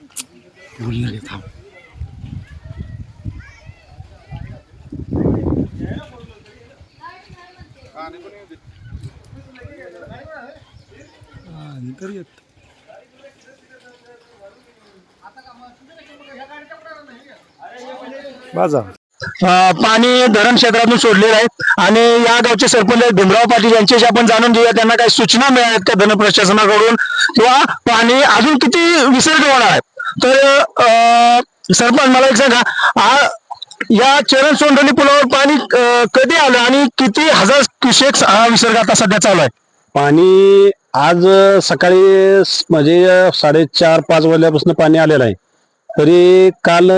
बोलणार थांब. येत. बाजा पाणी धरण क्षेत्रातून सोडलेलं आहे. आणि या गावचे सरपंच भीमराव पाटील यांच्याशी आपण जाणून घेऊया. त्यांना काही सूचना मिळाल्या का धन प्रशासनाकडून किंवा पाणी अजून किती विसर्ग होणार आहे? तर सरपंच मला एक सांगा आ- या चरण सोंडोली पुलावर पाणी कधी आलं आणि किती हजार क्युसेक्स हा विसर्ग आता सध्या चालू आहे? पाणी आज सकाळी म्हणजे साडेचार पाच वाजल्यापासून पाणी आलेलं आहे. तरी काल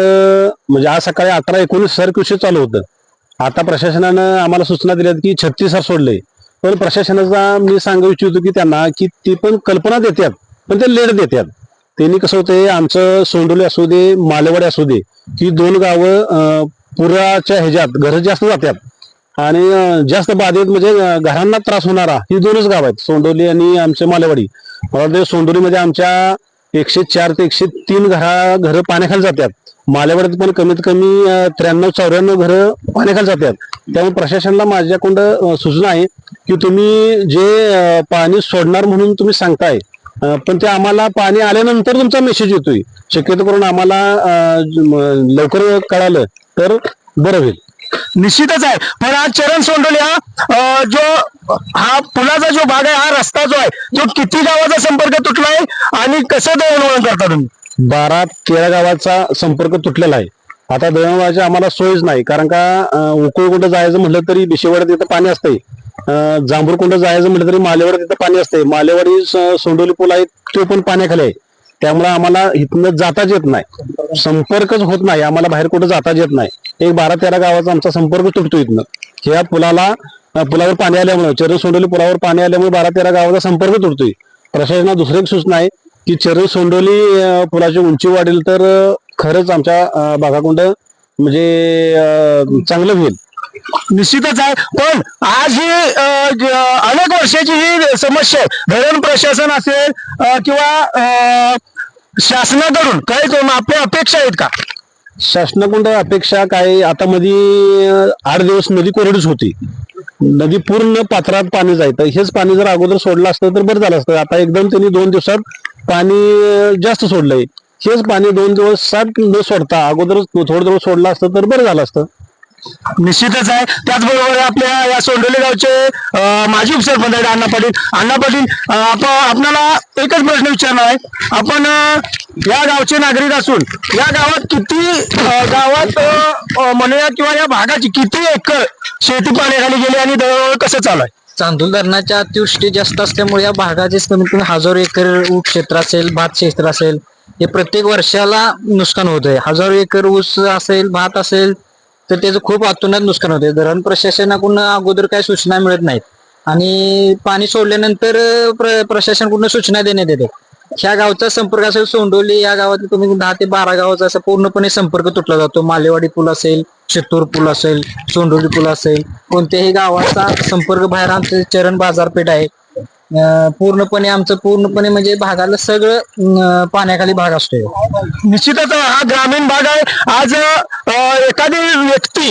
म्हणजे आज सकाळी अठरा एकोणीस हजार क्युसेक चालू होतं. आता प्रशासनानं आम्हाला सूचना दिल्यात की छत्तीस हजार सोडले. पण प्रशासनाचा मी सांगू इच्छितो की त्यांना की ती पण कल्पना देतात पण ते लेट देतात. त्यांनी कसं होतंय आमचं सोंडोली असू दे मालेवाडी असू दे ही दोन गावं पुराच्या ह्याच्यात घर जास्त जातात आणि जास्त बाधित म्हणजे घरांना त्रास होणारा ही दोनच गाव आहेत सोंडोली आणि आमचे मालेवाडी. मला वाटतं सोंडोलीमध्ये आमच्या एकशे चार ते एकशे तीन घरा घरं पाण्याखाली जातात मालेवाडीत पण कमीत कमी त्र्याण्णव चौऱ्याण्णव घरं पाण्याखाली जातात त्यामुळे प्रशासनाला माझ्याकडं सूचना आहे की तुम्ही जे पाणी सोडणार म्हणून तुम्ही सांगताय पण ते आम्हाला पाणी आल्यानंतर तुमचा मेसेज येतोय. शक्यतो करून आम्हाला लवकर कळालं तर बरं होईल. निश्चितच आहे. पण आज चरण सोंडोली अ, जो हा पुलाचा जो भाग आहे हा रस्ता जो आहे तो किती गावाचा संपर्क तुटलाय आणि कसं दळणवळण करता तुम्ही? बारा तेरा गावाचा संपर्क तुटलेला आहे. आता दळणवळणाची आम्हाला सोयच नाही. कारण का उकळकुंड जायचं म्हटलं तरी बिशेवाड तिथं पाणी असतंय. जांभूरकुंड जायचं म्हटलं तरी मालेवाड तिथं पाणी असतंय. मालेवाडी सोंडोली पूल आहे तो पण पाण्याखाली आहे. त्यामुळे आम्हाला इथनं जाताच येत नाही. संपर्कच होत नाही. आम्हाला बाहेर कुठं जाताच येत नाही. एक बारा तेरा गावाचा आमचा संपर्क तुटतो इथनं. ह्या पुलाला पुलावर पाणी आल्यामुळे चरण सोंडोली पुलावर पाणी आल्यामुळे बारा तेरा गावाचा संपर्क तुटतोय. प्रशासनाला दुसरी एक सूचना आहे की चरण सोंडोली पुलाची उंची वाढेल तर खरंच आमच्या अं, भागाकुंड म्हणजे चांगलं होईल. निश्चितच आहे. पण आज ही अनेक वर्षाची ही समस्या आहे. धरण प्रशासन असेल किंवा शासनाकडून काही आपल्या अपेक्षा आहेत का? शासनाकुंड अपेक्षा काय आता मध्ये आठ दिवस नदी कोरडीच होती. नदी पूर्ण पात्रात पाणी जायचं. हेच पाणी जर अगोदर सोडलं असतं तर बरं झालं असतं. आता एकदम त्यांनी दोन दिवसात पाणी जास्त सोडलंय. हेच पाणी दोन दिवसात न सोडता अगोदर थोडं थोडं सोडलं असतं तर बरं झालं असतं. निश्चितच आहे. त्याचबरोबर आपल्या या सोंडोली गावचे अ, माजी उपसरपंच आहेत अण्णा पाटील. अण्णा पाटील अ, आपण आपल्याला एकच प्रश्न विचारणार आहे. आपण अ, या गावचे नागरिक असून या गावात किती अ, गावात अ, अ, म्हणूया किंवा या भागाची किती एकर शेती पाण्याखाली गेली आणि दळणवळण कसं चालू आहे? चांदूर धरणाच्या अतिवृष्टी जास्त असल्यामुळे या भागाचे कमीत कमी हजारो एकर ऊस क्षेत्र असेल भात क्षेत्र असेल हे प्रत्येक वर्षाला नुकसान होत आहे हजारो एकर ऊस असेल भात असेल तर त्याचं खूप अतुनात नुकसान होते धरण प्रशासनाकडून अगोदर काही सूचना मिळत नाहीत. आणि पाणी सोडल्यानंतर प्र- प्रशासनाकडून सूचना देण्यात येते ह्या गावचा संपर्क असेल सोंडोली या गावात तुम्ही दहा ते बारा गावाचा असा पूर्णपणे संपर्क तुटला जातो. मालेवाडी पूल असेल शितूर पूल असेल सोंडोली पूल असेल कोणत्याही गावाचा संपर्क बाहेर आमचे चरण बाजारपेठ आहे. पूर्णपणे आमचं पूर्णपणे म्हणजे भागाला सगळं पाण्याखाली भाग असतोय. निश्चितच हा ग्रामीण भाग आहे. आज एखादी व्यक्ती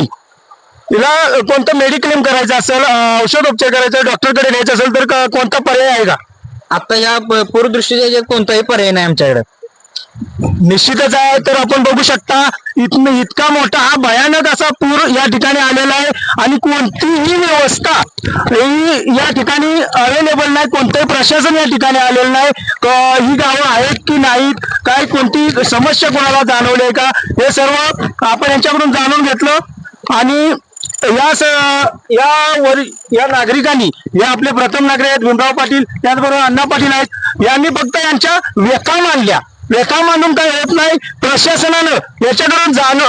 तिला कोणतं मेडिक्लेम करायचं असेल औषधोपचार करायचं डॉक्टरकडे न्यायचं असेल तर कोणता पर्याय आहे का? आता या पूरदृष्टीच्या याच्यात कोणताही पर्याय नाही आमच्याकडे. निश्चितच आहे तर आपण बघू शकता इथन इतका मोठा हा भयानक असा पूर या ठिकाणी आलेला आहे. आणि कोणतीही व्यवस्था ही या ठिकाणी अवेलेबल नाही कोणतंही प्रशासन या ठिकाणी आलेलं नाही. ही गावं आहेत की नाहीत काय कोणती समस्या कोणाला जाणवली आहे का हे सर्व आपण यांच्याकडून जाणून घेतलं. आणि या स- या वर या नागरिकांनी या आपले प्रथम नागरिक आहेत भीमराव पाटील त्याचबरोबर अण्णा पाटील आहेत यांनी फक्त यांच्या व्यथा मानल्या लेखा मांडून काय होत नाही. प्रशासनानं याच्याकडून जाण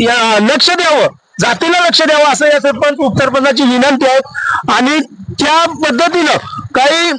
या- लक्ष द्यावं. जातीला लक्ष द्यावं असं या सरपंच उपसरपंचाची विनंती आहे. आणि त्या पद्धतीनं काही